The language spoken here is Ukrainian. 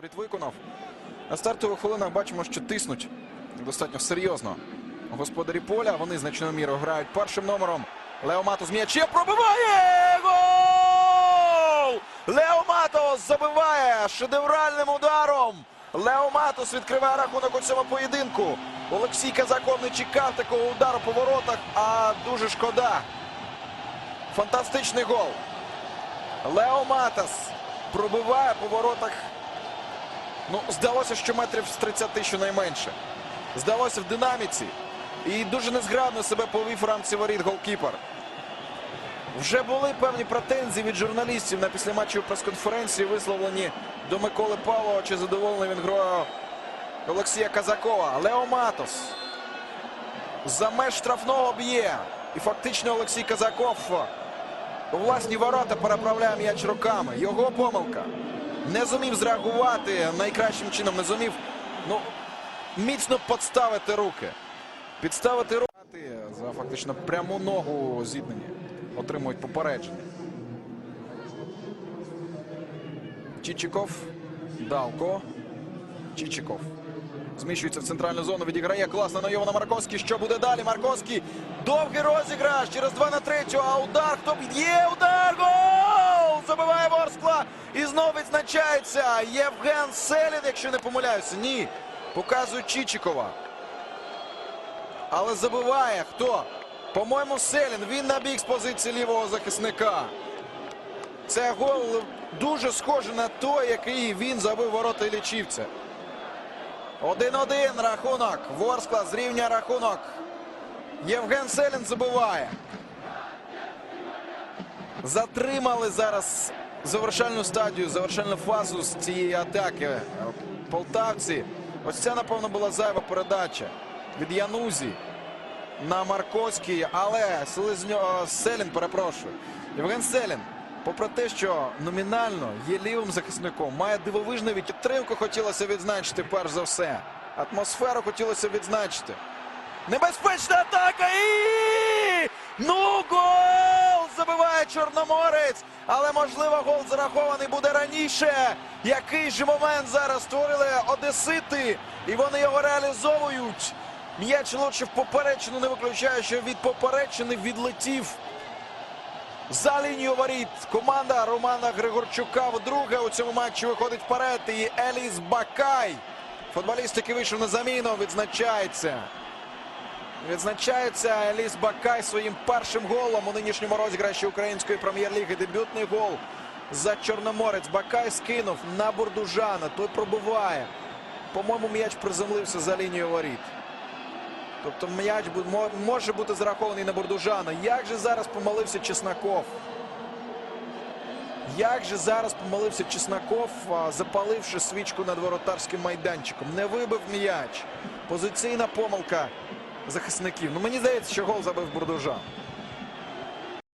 воріт виконав. На стартових хвилинах бачимо, що тиснуть достатньо серйозно. Господарі поля. Вони значною мірою грають першим номером. Лео Матос м'яче пробиває! Гол! Лео Матос забиває шедевральним ударом. Лео Матос відкриває рахунок у цьому поєдинку. Олексій Казаков не чекав такого удару по воротах, а дуже шкода. Фантастичний гол. Лео Матас пробиває по воротах. Ну, здалося, що метрів з 30 щонайменше. Здалося в динаміці. І дуже незграбно себе повів рамці воріт голкіпер. Вже були певні претензії від журналістів на післяматчевій прес-конференції, висловлені до Миколи Павлова, чи задоволений він грою Олексія Казакова. Лео Матос за меж штрафного б'є. І фактично Олексій Казаков у власні ворота переправляє м'яч руками. Його помилка. Не зумів зреагувати найкращим чином, не зумів ну, міцно підставити руки. Підставити руки за фактично пряму ногу зіткнення. Отримують попередження. Чичиков. Далко. Чичиков. Зміщується в центральну зону, відіграє класно на Йована Марковський. Що буде далі? Марковський. Довгий розіграш через 2 на 3. А удар. Хто б'є? Удар! Гол! Забиває Ворскла. І знову відзначається Євген Селін, якщо не помиляюся. Ні. Показує Чичикова. Але забиває хто? По-моєму, Селін. Він набіг з позиції лівого захисника. Це гол дуже схожий на той, який він забив ворота Іллічівця. 1-1 рахунок. Ворскла зрівнює рахунок. Євген Селін забиває. Затримали зараз завершальну стадію, завершальну фазу з цієї атаки. Полтавці. Ось ця, напевно, була зайва передача від Янузі на Марковський, але Селезньо... Селін, перепрошую. Євген Селін, попри те, що номінально є лівим захисником, має дивовижну підтримку, хотілося відзначити перш за все. Атмосферу хотілося відзначити. Небезпечна атака і ну гол! Забиває Чорноморець. Але можливо гол зарахований буде раніше. Який же момент зараз створили Одесити, і вони його реалізовують. М'яч влучив в поперечину, не виключає, що від поперечини відлетів за лінію воріт. Команда Романа Григорчука вдруге у цьому матчі виходить вперед. І Еліс Бакай. Футболіст, який вийшов на заміну, відзначається. Відзначається Еліс Бакай своїм першим голом у нинішньому розіграші української прем'єр-ліги. Дебютний гол за Чорноморець. Бакай скинув на Бурдужана. Той пробиває. По-моєму, м'яч приземлився за лінію воріт. Тобто м'яч може бути зарахований на Бурдужана. Як же зараз помилився Чеснаков? Як же зараз помилився Чеснаков, запаливши свічку над воротарським майданчиком? Не вибив м'яч. Позиційна помилка захисників. Ну мені здається, що гол забив Бурдужан.